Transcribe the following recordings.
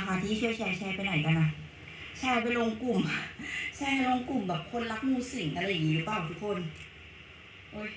นะคะ ที่ช่วยแชร์แชร์ไปไหนกันนะแชร์ไปลงกลุ่มแชร์ลงกลุ่มแบบคนรักงูสิงอะไรอย่างงี้หรือเปล่าทุกคนโอ้ย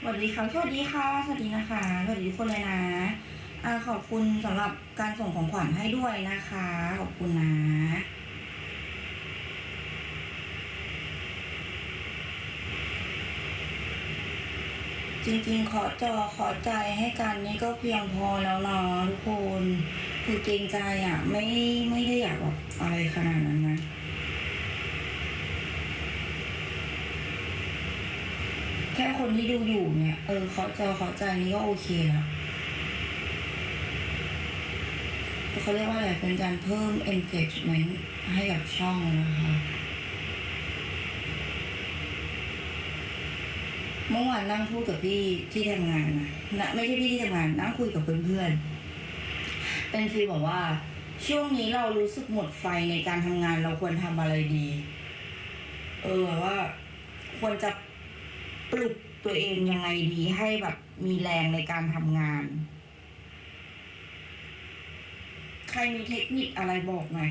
สวัสดีค่ะ สวัสดีค่ะ สวัสดีนะคะ สวัสดีทุกคนเลยนะ อขอบคุณสำหรับการส่งของขวัญให้ด้วยนะคะ ขอบคุณนะจริงๆ ขอจอขอใจให้กันนี่ก็เพียงพอแล้วเนาะทุกคนคือเกรงใจอะ ไม่ไม่ได้อยากแบบอะไรขนาดนั้นนะแค่คนที่ดูอยู่เนี่ย เออขอจอขอใจนี่ก็โอเคแล้ว เขาเรียกว่าอะไรเป็นการเพิ่ม engagement ให้กับช่องนะคะเมื่อวานนั่งพูดกับพี่ที่ทำงานนะไม่ใช่พี่ที่ทำงานนั่งคุยกับเพื่อนๆเป็นฟีลบอกว่า ช่วงนี้เรารู้สึกหมดไฟในการทำงานเราควรทำอะไรดี เออแบบว่า ควรจะปลุกตัวเองยังไงดีให้แบบมีแรงในการทำงาน ใครมีเทคนิคอะไรบอกหน่อย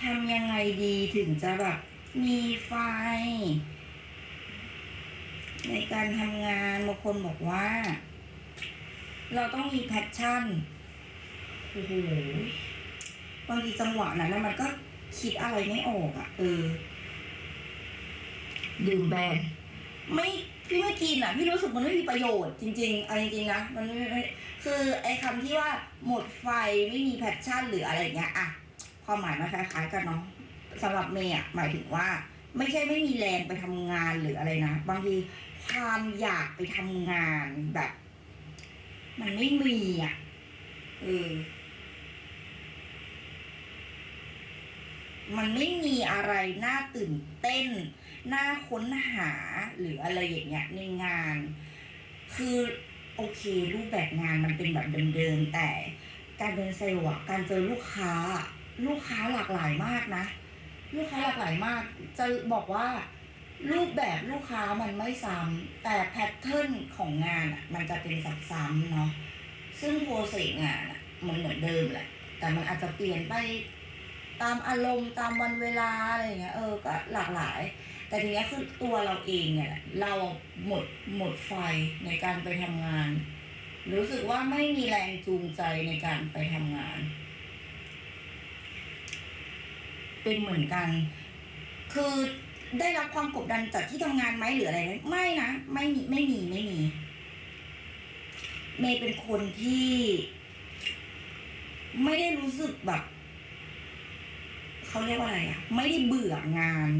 ทำยังไงดีถึงจะแบบมีไฟ ในการทำงานบางคนบอกว่า เราต้องมีแพชชั่นโอ้โหบางทีจังหวะนั้นนะมันก็คิดอะไรไม่ออกอะ่ะ เออ ดื่มแบนไม่พี่ไม่กินอะพี่รู้สึกมันไม่มีประโยชน์จริงๆเอาจริงๆนะมันไม่ไม่คือไอ้คำที่ว่าหมดไฟไม่มีแพชชั่นหรืออะไรอย่างเงี้ยอะความหมายมันคล้ายๆกันเนาะสำหรับเมย์อะหมายถึงว่า ไม่ใช่ไม่มีแรงไปทำงานหรืออะไรนะบางทีความอยากไปทำงานแบบ มันไม่มีอะเออ มันไม่มีอะไรน่าตื่นเต้น น่าค้นหาหรืออะไรอย่างเงี้ยในงาน คือโอเครูปแบบงานมันเป็นแบบเดิมๆแต่การเป็นเซลล์อะการเจอลูกค้า ลูกค้าหลากหลายมากนะ ลูกค้าหลากหลายมาก จะบอกว่ารูปแบบลูกค้ามันไม่ซ้ำแต่แพทเทิร์นของงานอะมันจะเป็นซ้ำๆเนาะซึ่งโปรเซสงานอะมันเหมือนเดิมแหละแต่มันอาจจะเปลี่ยนไป ตามอารมณ์ตามวันเวลาอะไรอย่างเงี้ยเออก็หลากหลาย แต่ทีเนี้ยคือตัวเราเองเนี่ยเราหมดหมดไฟในการไปทำงาน รู้สึกว่าไม่มีแรงจูงใจในการไปทำงาน เป็นเหมือนกัน คือได้รับความกดดันจากที่ทำงานไหมหรืออะไรไหมไม่นะไม่มีไม่มีไม่มีเมย์เป็นคนที่ ไม่ได้รู้สึกแบบ เขาเรียกว่าอะไรอะไม่ได้เบื่องาน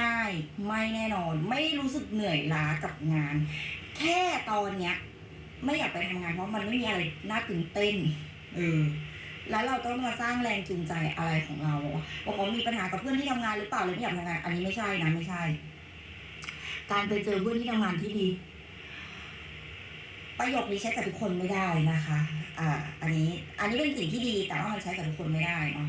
ง่าย ๆ ไม่แน่นอน ไม่ได้รู้สึกเหนื่อยล้ากับงาน แค่ตอนเนี้ย ไม่อยากไปทำงานเพราะมันไม่มีอะไรน่าตื่นเต้นเออแล้วเราต้องมาสร้างแรงจูงใจอะไรของเราว่าเขามีปัญหากับเพื่อนที่ทำงานหรือเปล่าเลยไม่อยากทำงาน อันนี้ไม่ใช่นะไม่ใช่ การไปเจอเพื่อนที่ทำงานที่ดี ประโยคนี้ใช้กับทุกคนไม่ได้นะคะ อ่า อันนี้ อันนี้เป็นสิ่งที่ดีแต่ว่ามันใช้กับทุกคนไม่ได้เนาะ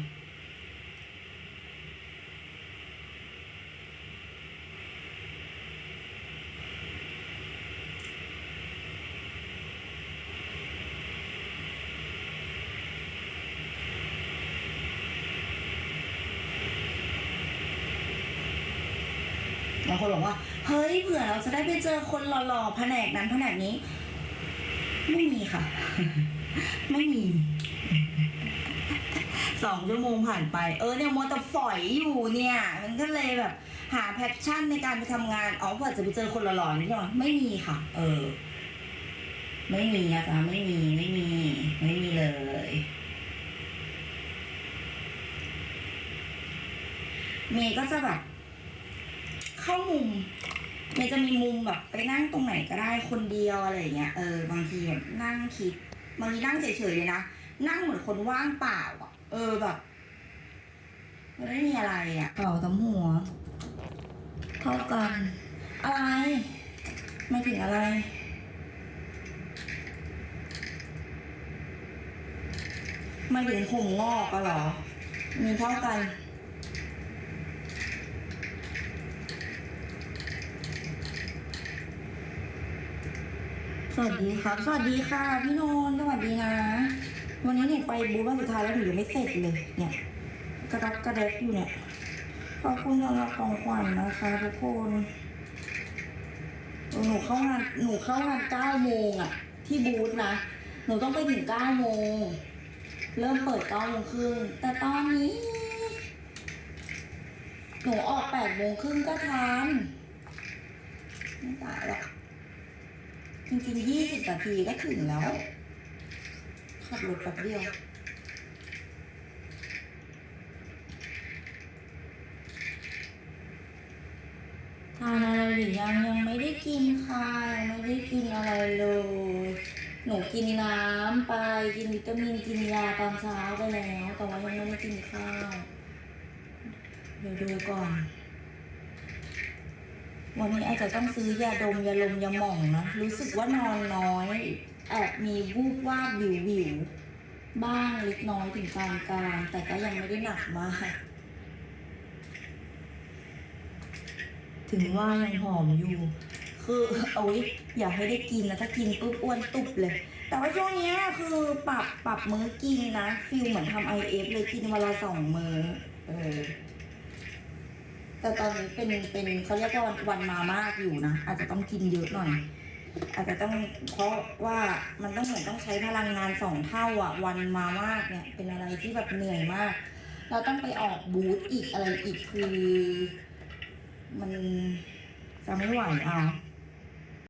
างคนบอกว่า เฮ้ยเผื่อเราจะได้ไปเจอคนหล่อๆแผนกนั้นแผนกนี้ ไม่มีค่ะ ไม่มีสองชั่วโมงผ่านไป เออเนี่ยมัวแต่ฝอยอยู่เนี่ย มันก็เลยแบบ หาแพชชั่นในการไปทำงานอ๋อเผื่อจะไปเจอคนหล่อๆนี่ใช่ไมไม่มีค่ะ เออ ไม่มีนะจ๊ะไม่มีไม่มี ไม่มีเลยเมย์ก็จะแบบ เข้ามุมเมย์จะมีมุมแบบไปนั่งตรงไหนก็ได้คนเดียวอะไรอย่างเงี้ยเออบางทีแบบนั่งคิดบางทีนั่งเฉยๆเลยนะนั่งเหมือนคนว่างเปล่าอะเออแบบมันไม่มีอะไรอะเป่าตำหัวเท่ากันอะไร ไม่ถึงอะไรไม่ถึงผมงอกก็หรอมีเท่ากัน สวัสดีครับ สวัสดีค่ะ พี่นนท์สวัสดีนะ วันนี้เนี่ยไปบูธวันสุดท้ายแล้วหนูยังไม่เสร็จเลย เนี่ย กระดักกระเดกอยู่เนี่ย ขอบคุณสำหรับของขวัญนะคะทุกคนหนูเข้างานหนูเข้างานเก้าโมงอะที่บูธนะหนูต้องไปถึงเก้าโมงเริ่มเปิดเก้าโมงครึ่งแต่ตอนนี้ หนูออกแปดโมงครึ่งก็ทันไม่ตายหรอก จริงๆยี่สิบนาทีก็ถึงแล้ว ขับรถแป๊บเดียว ทานอะไรหรือยังยังไม่ได้กินค่ะยังไม่ได้กินอะไรเลย หนูกินน้ำไปกินวิตามินกินยาตอนเช้าไปแล้ว แต่ว่ายังไม่ได้กินข้าว เดี๋ยวดูก่อน วันนี้อาจจะต้องซื้อยาดมยาลมยาหม่องนะ รู้สึกว่านอนน้อย แอบมีวูบวาบวิววิวบ้างเล็กน้อยถึงกลางกลาง แต่ก็ยังไม่ได้หนักมาก ถึงว่ายังหอมอยู่ คือเอาไว้อย่าให้ได้กินนะถ้ากินปุ๊บอ้วนตุบเลย แต่ว่าช่วงนี้คือปรับปรับมื้อกินนะ ฟิลเหมือนทำไอเอฟเลยกินวันละสองมื้อเออ แต่ตอนนี้เป็นเป็นเขาเรียกว่าวันมามากอยู่นะอาจจะต้องกินเยอะหน่อย อาจจะต้องเพราะว่ามันต้องเหมือนต้องใช้พลังงานสองเท่าอะ วันมามากเนี่ย เป็นอะไรที่แบบเหนื่อยมาก เราต้องไปออกบูธอีกอะไรอีกคือ มันจะไม่ไหวอะ